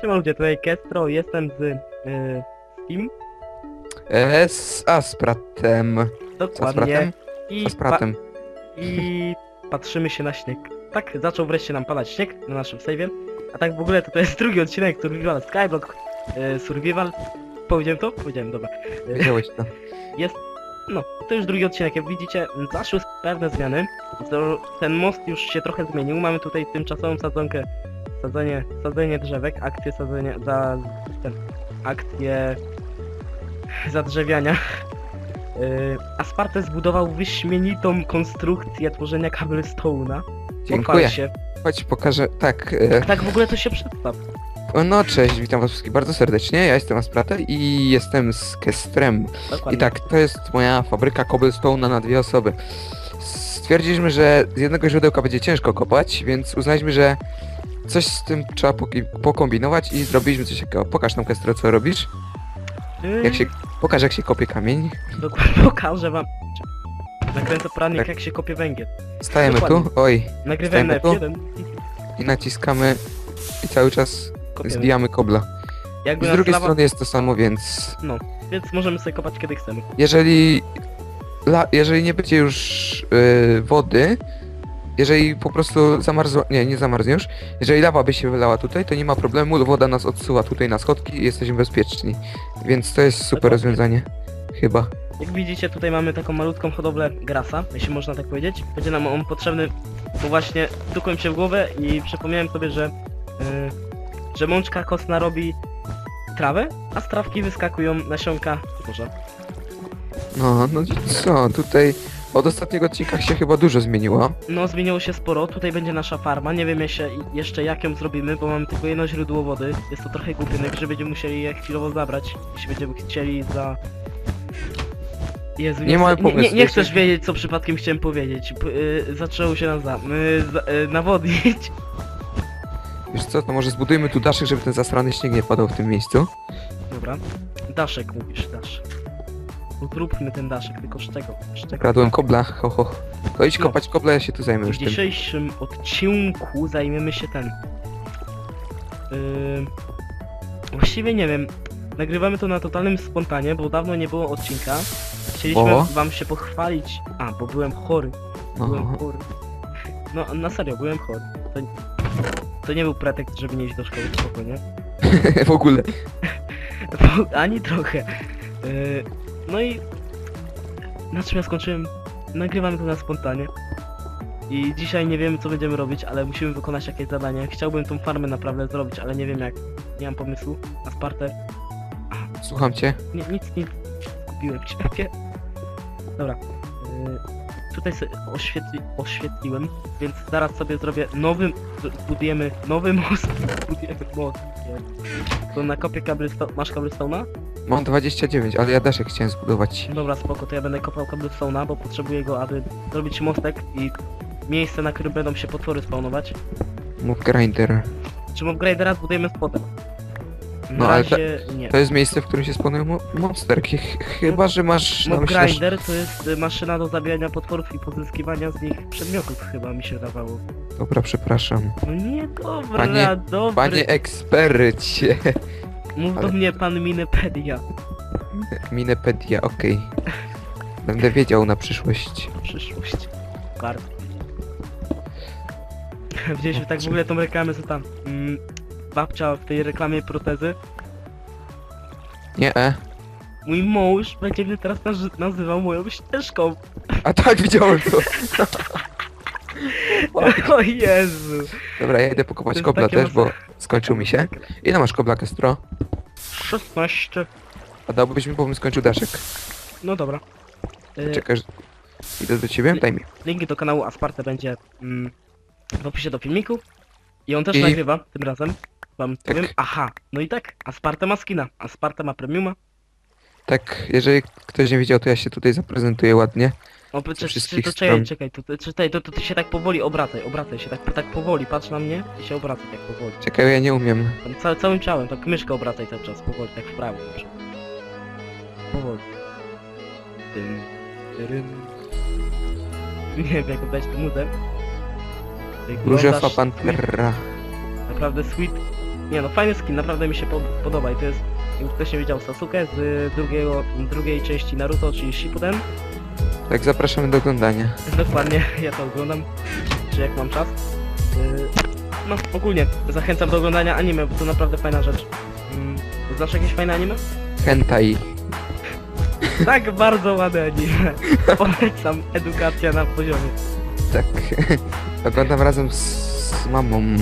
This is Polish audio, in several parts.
Siema ludzie, tutaj Kestro, jestem z y, Steam, E, z Aspratem. Z dokładnie. Aspratem? I, Z Aspratem. I patrzymy się na śnieg. Tak, zaczął wreszcie nam padać śnieg na naszym save'ie. A tak w ogóle to, to jest drugi odcinek Survival Skyblock y, Survival. Powiedziałem to? Powiedziałem, dobra. Y, Wiedziałeś to. No, to już drugi odcinek. Jak widzicie, zaszły pewne zmiany. To, ten most już się trochę zmienił. Mamy tutaj tymczasową sadzonkę, sadzenie, sadzenie drzewek, akcję sadzenia, za, ten, akcję zadrzewiania. Yy, Asparte zbudował wyśmienitą konstrukcję tworzenia cobblestone'a. Dziękuję. Pochwal się. Chodź, pokażę. Tak. E, Tak w ogóle to się przedstaw. no, cześć, witam was wszystkich bardzo serdecznie. Ja jestem Aspratem i jestem z Kestrem. Dokładnie. I tak, to jest moja fabryka cobblestone'a na dwie osoby. Stwierdziliśmy, że z jednego źródełka będzie ciężko kopać, więc uznaliśmy, że coś z tym trzeba pokombinować i zrobiliśmy coś takiego. Pokaż nam, Kestro, co robisz. Yy, Jak się, pokaż, jak się kopie kamień. Dokładnie pokażę wam. Nakręcę pranik Tak. jak się kopie węgiel. Stajemy tu, Dokładnie. oj, Nagrywałem na Stajemy tu? F1 i naciskamy i cały czas kopiemy. zbijamy kobla. Jakby z nas drugiej lawa- strony jest to samo, więc Więc możemy sobie kopać kiedy chcemy. jeżeli, la, jeżeli nie będzie już yy, wody, jeżeli po prostu zamarzła, nie, nie zamarznie już, jeżeli lawa by się wylała tutaj, to nie ma problemu, woda nas odsuwa tutaj na schodki i jesteśmy bezpieczni. Więc to jest super Dokładnie. rozwiązanie. Chyba. Jak widzicie tutaj mamy taką malutką hodowlę grasa, jeśli można tak powiedzieć. Będzie nam on potrzebny, bo właśnie stukłem się w głowę i przypomniałem sobie, że, yy, że mączka kostna robi trawę, a z trawki wyskakują nasionka zboża. No, no co, tutaj od ostatniego odcinka się chyba dużo zmieniło. No zmieniło się sporo, tutaj będzie nasza farma, nie wiem jeszcze, jeszcze jak ją zrobimy, bo mamy tylko jedno źródło wody. Jest to trochę głupie, że będziemy musieli je chwilowo zabrać, jeśli będziemy chcieli za... Jezu, Nie chcę, nie, nie, pomysłu, nie jeśli- chcesz wiedzieć, co przypadkiem chciałem powiedzieć. P y, zaczęło się nam za... Y, za y, nawodnić. Wiesz co, to może zbudujmy tu daszek, żeby ten zasrany śnieg nie padał w tym miejscu. Dobra. Daszek mówisz, daszek. Zróbmy ten daszek, tylko z czego? Z czego? Kradłem kobla, ho ho. To idź No. kopać kobla, ja się tu zajmę W już tym. dzisiejszym odcinku zajmiemy się ten. Yy... Właściwie nie wiem. Nagrywamy to na totalnym spontanie, bo dawno nie było odcinka. Chcieliśmy Bo? wam się pochwalić. A, bo byłem chory. Byłem chory. No, na serio, byłem chory. To, to nie był pretekst, żeby nie iść do szkoły, spokojnie. w ogóle. Ani trochę. Yy, no i na czym ja skończyłem? Nagrywamy to na spontanie. I dzisiaj nie wiemy co będziemy robić, ale musimy wykonać jakieś zadanie. Chciałbym tą farmę naprawdę zrobić, ale nie wiem jak. Nie mam pomysłu. Na Spartę. Słucham cię. Nie, nic, nic. Kupiłem ciebie. Dobra. Yy, tutaj sobie oświetli, oświetliłem, więc zaraz sobie zrobię nowy, budujemy nowy most. Budujemy most. To na kopie cobblestone, masz cobblestone'a? Mam 29, ale ja daszek chciałem zbudować. Dobra, spoko, to ja będę kopał cobblestone'a, bo potrzebuję go, aby zrobić mostek i miejsce, na którym będą się potwory spawnować. Move grinder. Czy mob gradera zbudujemy z potem? Na No, ale razie nie. To jest miejsce, w którym się spawnują mo monsterki. Ch- Chyba, że masz na Mob myśli... grinder to jest y, maszyna do zabijania potworów i pozyskiwania z nich przedmiotów, chyba mi się dawało. Dobra, przepraszam. No nie, dobra, Panie- dobry. Panie ekspercie. Mów do ale- mnie pan Minepedia. Minepedia, okej. Będę wiedział na przyszłość. Przyszłość. Bardzo. Widzieliśmy tak w ogóle tą reklamę, co tam. Mm, babcia w tej reklamie protezy. Nie, e. Mój mąż będzie mnie teraz nazy- nazywał moją ścieżką. A tak, widziałem to. O Jezu. Dobra, ja idę pokopać kobla takie też, bo skończył mi się. Ile masz kobla, Kestro? 16. A dałbyś mi, bo bym skończył daszek. No dobra. Y, Czekaj, że- idę do ciebie? Daj mi. Link do kanału Asparte będzie mm, w opisie do filmiku. I on też I- nagrywa tym razem. Wam Tak. powiem. Aha, no i tak. Asparte ma skina. Asparte ma premiuma. Tak, jeżeli ktoś nie wiedział, to ja się tutaj zaprezentuję ładnie. O, czy, czy, to czekaj, czekaj, to, to, czytaj, to, to ty się tak powoli obracaj, obracaj się tak, tak powoli, patrz na mnie i się obracaj tak powoli. Czekaj, ja nie umiem. Tam ca, całym ciałem, tak myszkę obracaj cały czas, powoli, tak w prawo przykład. Powoli. Dym, dyrym. Nie wiem jak oddać tę muzę. Różowa Pantera. Naprawdę sweet, Nie no, fajny skin, naprawdę mi się pod, podoba i to jest, jakby ktoś nie wiedział, Sasuke z drugiego, drugiej części Naruto, czyli Shippuden. Tak, zapraszamy do oglądania. Dokładnie, ja to oglądam, czy jak mam czas. Yy, No, ogólnie, zachęcam do oglądania anime, bo to naprawdę fajna rzecz. Mm, Znasz jakieś fajne anime? Hentai. Tak, bardzo ładne anime. Polecam, edukacja na poziomie. Tak. Oglądam razem z, z mamą.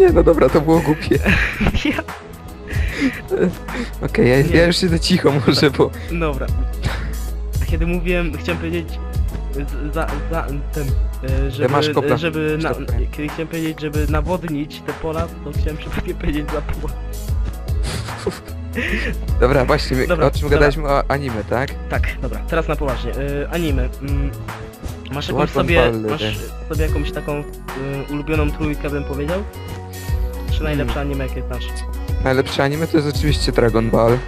Nie, no dobra, to było głupie. Ja, Okej, ja, ja już siedzę cicho może, bo... dobra. Kiedy mówiłem, chciałem powiedzieć z- za, za ten, e, żeby, masz kopla. żeby na, kiedy chciałem powiedzieć, żeby nawodnić te pola, to chciałem przypadkiem powiedzieć za pola. Dobra, właśnie, my, Dobra, o czym dobra. gadaliśmy o anime, tak? Tak, dobra, teraz na poważnie. E, anime. Mm, masz jakąś Łatwo sobie, masz sobie jakąś taką e, ulubioną trójkę bym powiedział? Czy najlepsze Hmm. anime jakie znasz? Najlepsze anime to jest oczywiście Dragon Ball.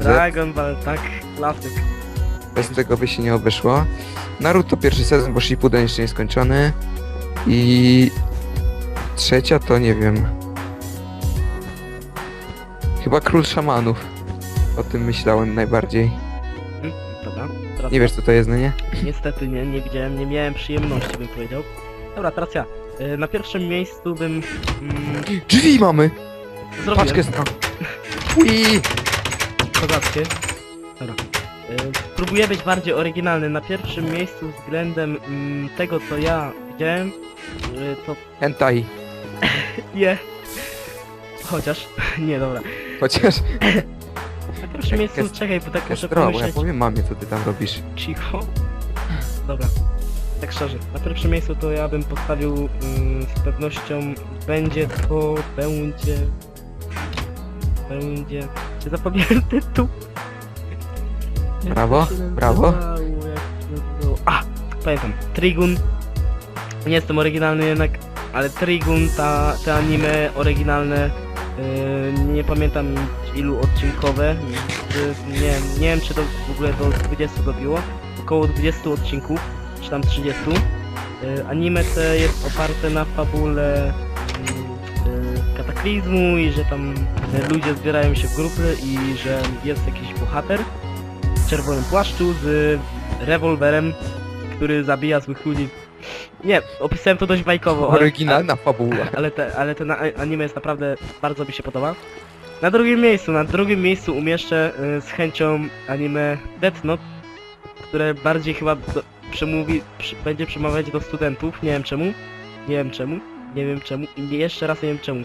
Z, Dragon Ball, tak, klasyk. Bez tego by się nie obeszło. Naruto pierwszy sezon, bo Shippuden jeszcze nie skończony. I... Trzecia to nie wiem. Chyba Król Szamanów. O tym myślałem najbardziej. Dobra, teraz Nie wiesz co to jest, no nie? Niestety nie, nie widziałem, nie miałem przyjemności, bym powiedział. Dobra, teraz ja. E, Na pierwszym miejscu bym mm, Drzwi mamy! zrobiłem Paczkę sta... Ui! kozackie. Dobra. E, Spróbuję być bardziej oryginalny. Na pierwszym miejscu względem mm, tego, co ja widziałem, e, to Hentai. nie. Chociaż, nie, dobra. Chociaż... Na pierwszym Jak miejscu, jest- czekaj, bo tak muszę Kestro, bo ja pomyśleć. powiem mamie co ty tam robisz. Cicho. Dobra. Tak szczerze, na pierwszym miejscu to ja bym postawił mm, z pewnością będzie to będzie będzie czy zapomniałem tytuł? Jak Brawo, to się brawo. nazywało, jak to nazywało? A! Pamiętam. Trigun. Nie jestem oryginalny jednak, ale Trigun, ta, te anime oryginalne yy, nie pamiętam ilu odcinkowe. Yy, nie, nie wiem czy to w ogóle do 20 dobiło. Około 20 odcinków, czy tam 30. Yy, anime te jest oparte na fabule yy, yy, kataklizmu i że tam yy, ludzie zbierają się w grupy i że jest jakiś bohater czerwonym płaszczu z rewolwerem, który zabija złych ludzi. Nie, opisałem to dość bajkowo. ale- Oryginalna fabuła. ale, te, ale ten a- anime jest naprawdę bardzo mi się podoba. Na drugim miejscu, na drugim miejscu umieszczę y, z chęcią anime Death Note, które bardziej chyba do, przemówi, przy, będzie przemawiać do studentów, nie wiem czemu, nie wiem czemu, nie wiem czemu i nie, jeszcze raz nie wiem czemu.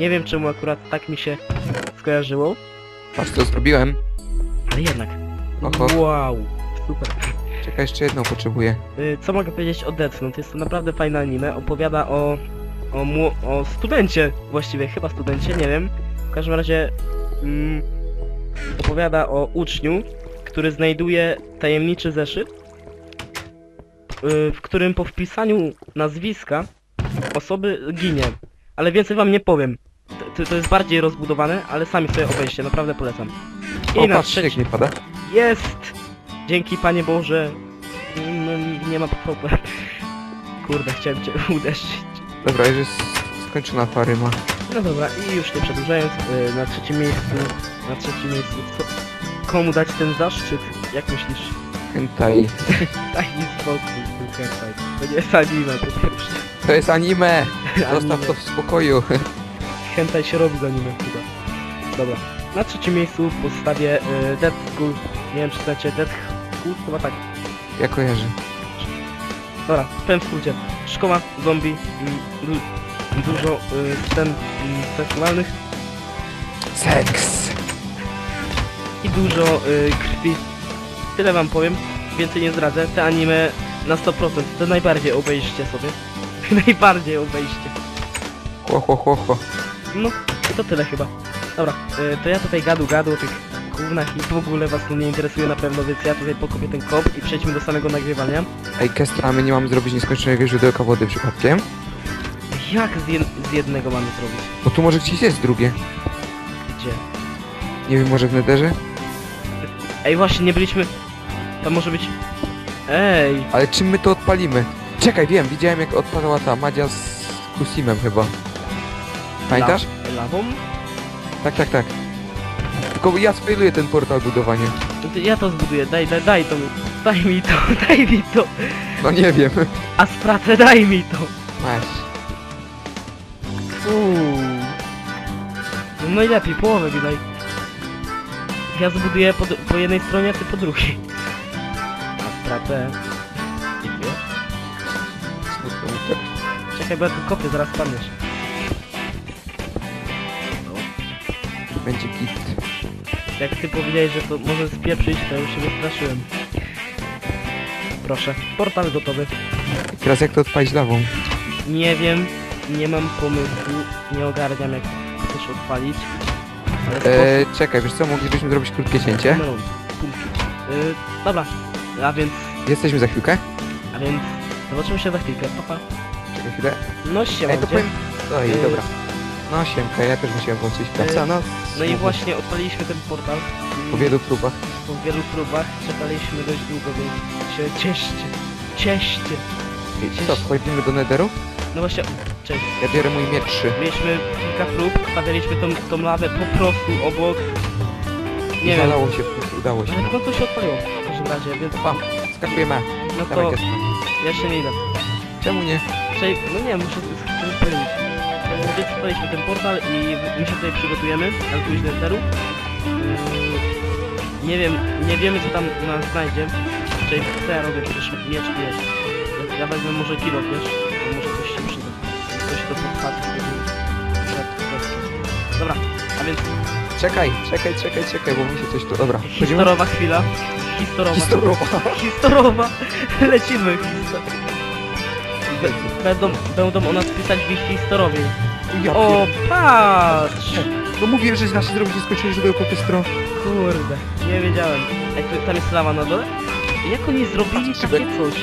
Nie wiem czemu akurat tak mi się skojarzyło, Patrz co zrobiłem. ale jednak. Oho. Wow, super. Czekaj, jeszcze jedną potrzebuję. Y, Co mogę powiedzieć o Death Note? Jest to naprawdę fajne anime. Opowiada o, o, mło- o studencie, właściwie chyba studencie, nie wiem. W każdym razie mm, opowiada o uczniu, który znajduje tajemniczy zeszyt, y, w którym po wpisaniu nazwiska osoby ginie. Ale więcej wam nie powiem. To, to jest bardziej rozbudowane, ale sami sobie obejście, naprawdę polecam. O, na patrz, śnieg nie pada. Jest! Dzięki Panie Boże. No, nie ma PvP. Kurde, chciałem cię uderzyć. Dobra, już jest skończona faryma. No dobra, i już nie przedłużając, y, na trzecim miejscu, na trzecim miejscu, co, komu dać ten zaszczyt? Jak myślisz? Hentai. Mi spokój tym hentai. To nie jest anime, po pierwsze. To jest anime! Zostaw to w spokoju. Hentai się robi z anime chyba. Dobra. Na trzecim miejscu postawię y, Dead School. Nie wiem czy znacie Dead School? Chyba tak. Ja kojarzę. Dobra, w skrócie. Szkoła zombie, du dużo y, scen mm, seksualnych Seks! i dużo y, krwi. Tyle wam powiem, więcej nie zdradzę. Te anime na 100% to najbardziej obejście sobie. najbardziej obejście. Chło, chło, chło, chło. No, i to tyle chyba. Dobra, y, to ja tutaj gadu gadu o tych gównach i w ogóle was to nie interesuje na pewno, więc ja tutaj pokopię ten kop i przejdźmy do samego nagrywania. Ej, Kestra, a my nie mamy zrobić nieskończonego źródełka wody przypadkiem? Jak z, jed z jednego mamy zrobić? Bo tu może gdzieś jest drugie. Gdzie? Nie wiem, może w nederze? Ej, właśnie, nie byliśmy... Tam może być... Ej, Ale czym my to odpalimy? Czekaj, wiem, widziałem jak odpadała ta Madzia z Kusimem chyba. Pamiętasz? La- Lawą? Tak, tak, tak. Tylko ja sfailuję ten portal budowanie. Ja to zbuduję, daj, daj, daj to mi. Daj mi to, daj mi to. No nie wiem. A spracę, daj mi to. Masz. Uuu. No najlepiej, połowę mi daj. Ja zbuduję po, po jednej stronie, a ty po drugiej. A stracę. Idiot. Czekaj, bo ja tu kopię, zaraz padniesz. Będzie git. Jak ty powiedziałeś, że to może spieprzyć, to już się wystraszyłem. Proszę, portal gotowy. Teraz jak to odpalić lawą? Nie wiem, nie mam pomysłu, nie ogarniam jak chcesz odpalić. Ale Eee, czekaj, wiesz co, moglibyśmy zrobić krótkie cięcie? numerą. Punkt. Yy, dobra, a więc, Jesteśmy za chwilkę? a więc zobaczymy się za chwilkę, papa. Czekaj chwilę. No siema, Ej, to powiem... Oj, Yy. dobra. No siemka, ja też musiałem włączyć praca, no. No i właśnie odpaliliśmy ten portal. Po wielu próbach. po wielu próbach czekaliśmy dość długo, więc się cieszcie. Cieszcie. I co, wchodzimy do netheru? No właśnie, cześć. Ja biorę mój miecz 3. Mieliśmy kilka prób, stawialiśmy tą, tą lawę po prostu obok. Nie wiem, Udało się, udało się. ale w końcu się odpaliło w każdym razie, więc Pam, skakujemy. no to ja jeszcze nie idę. Czemu nie? Czyli, no nie, muszę. Więc odpaliśmy ten portal i my się tutaj przygotujemy, do Eteru. Yy, Nie wiem, nie wiemy co tam nas znajdzie. Czyli co ja robię, przecież miecz jest. Ja- wezmę może kilo, wiesz? Bo może coś się przyda. Coś do podstawy. Dobra, a więc Czekaj, czekaj, czekaj, czekaj, bo mi się coś tu... Dobra? Historowa chwila. Historowa. Historowa. Lecimy. Be- Będą, będą o nas pisać w ich historowie. Ja O, pier- patrz! No mówiłem, że da się zrobić skończenie źródeł po stron. Kurde, nie wiedziałem. Ej, tu, tam jest lawa na dole? Jak oni zrobili Szybek. takie coś?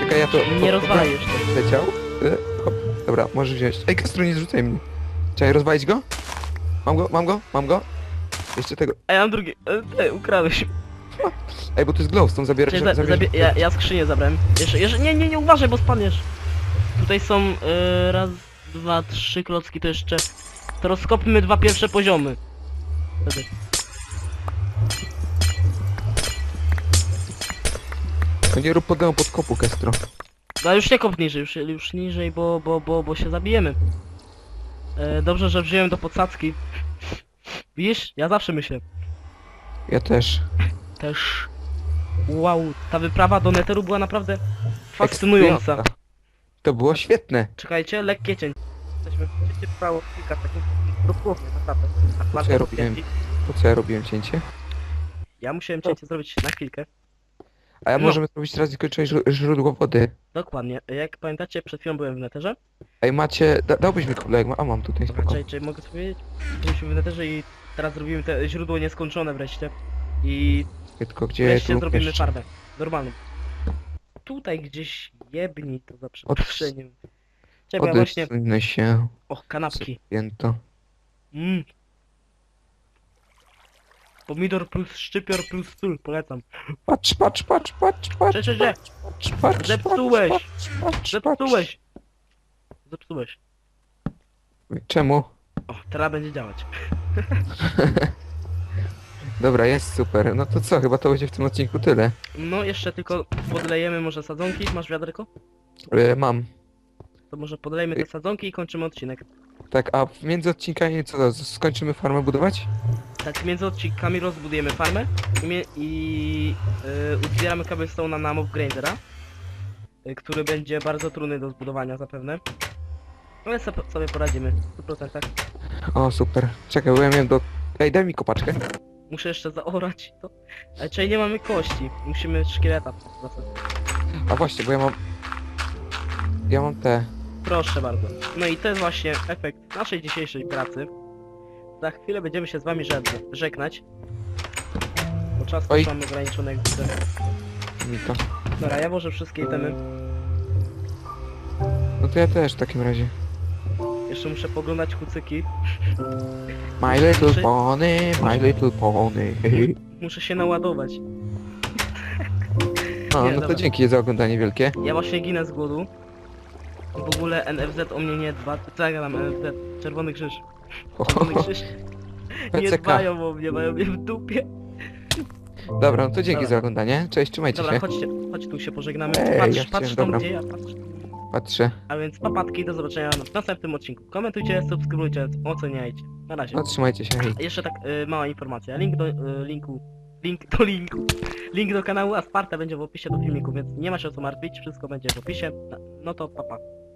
Czekaj, ja to... Nie rozwalaj jeszcze. Leciał. E, hop. Dobra, możesz wziąć. Ej, Kastro, nie zrzucaj mnie. Czekaj, rozwalić go? Mam go, mam go, mam go. Jeszcze tego. Ej, ja mam drugi. E, e, ukradłeś. Ej, bo to jest glowstone, zabierz, Cześć, za, zabierz. zabie, ja, ja skrzynię zabrałem. Jeszcze, jeszcze, nie, nie, nie uważaj, bo spadniesz. Tutaj są e, raz, dwa, trzy klocki, to jeszcze... To rozkopmy dwa pierwsze poziomy. Wtedy. To nie rób podemu podkopu, Kastro. No już nie kop niżej, już, już niżej, bo, bo, bo, bo się zabijemy. E, dobrze, że wziąłem do podsadzki. Widzisz? Ja zawsze myślę. Ja też. Też... Wow, ta wyprawa do Netheru była naprawdę fascynująca. To było świetne. Czekajcie, lekkie cięcie. Jesteśmy w trwało kilka sekund, dosłownie, naprawdę. A Co bardzo ja robiłem? cięci. Po co ja robiłem cięcie? Ja musiałem cięcie zrobić na chwilkę. A ja No. możemy zrobić teraz skończenie źró- źródło wody. Dokładnie. Jak pamiętacie, przed chwilą byłem w Netherze. Ej, macie... Da, dałbyś mi kulek? A mam tutaj, spoko. Czekaj, czy mogę sobie powiedzieć? Byliśmy w Netherze i teraz zrobimy te źródło nieskończone wreszcie. I Tylko gdzie wreszcie tu zrobimy jeszcze? farmę. Normalną. Tutaj gdzieś jebni to za przeproszeniem. Czekaj, właśnie... Odetnę się. Och, kanapki. Pięto. Mm. Pomidor plus szczypior plus sól, polecam. Patrz, patrz, patrz, patrz, patrz, Cze, cze, cze. patrz, patrz, Zepsułeś. patrz, patrz, Zepsułeś. Zepsułeś. patrz. Czemu? O, teraz będzie działać. Dobra, jest super. No to co, chyba to będzie w tym odcinku tyle. No, jeszcze tylko podlejemy może sadzonki. Masz wiaderko? E, mam. To może podlejmy te sadzonki i kończymy odcinek. Tak, a między odcinkami co, skończymy farmę budować? Tak, między odcinkami rozbudujemy farmę i, mie- i yy, uzbieramy cobblestone'a na mob grindera, y, który będzie bardzo trudny do zbudowania zapewne. Ale so, sobie poradzimy, w 100%. O, super. Czekaj, bo ja miałem do... Ej, daj mi kopaczkę. Muszę jeszcze zaorać to. Ale czyli nie mamy kości, musimy szkieleta zostać. A właśnie, bo ja mam... Ja mam te... Proszę bardzo. No i to jest właśnie efekt naszej dzisiejszej pracy. Za chwilę będziemy się z wami żeg- żegnać. Bo czas Oj. też mamy ograniczony jak. Mi to. Dobra, ja włożę wszystkie itemy. No to ja też w takim razie. Jeszcze muszę poglądać kucyki. My little pony, my little pony. Muszę się naładować. A, Nie, no to dobra. dzięki za oglądanie wielkie. Ja właśnie ginę z głodu. W ogóle NFZ o mnie nie dba. Co ja gadam NFZ? Czerwony Krzyż. Czerwony Krzyż. Nie PCK. dbają o mnie, mają mnie w dupie. Dobra, no to dzięki Dobra. za oglądanie. Cześć, trzymajcie Dobra, się. chodźcie, chodź tu się pożegnamy. Ej, patrz, ja patrz tam dobra. gdzie ja patrz. Patrzę. A więc papatki, do zobaczenia w następnym odcinku. Komentujcie, subskrybujcie, oceniajcie. Na razie. No trzymajcie się, hej. Jeszcze tak y, mała informacja. Link do y, linku. Link do linku. Link do kanału Asparta będzie w opisie do filmiku, więc nie ma się o co martwić, wszystko będzie w opisie. No, no to papa. Pa.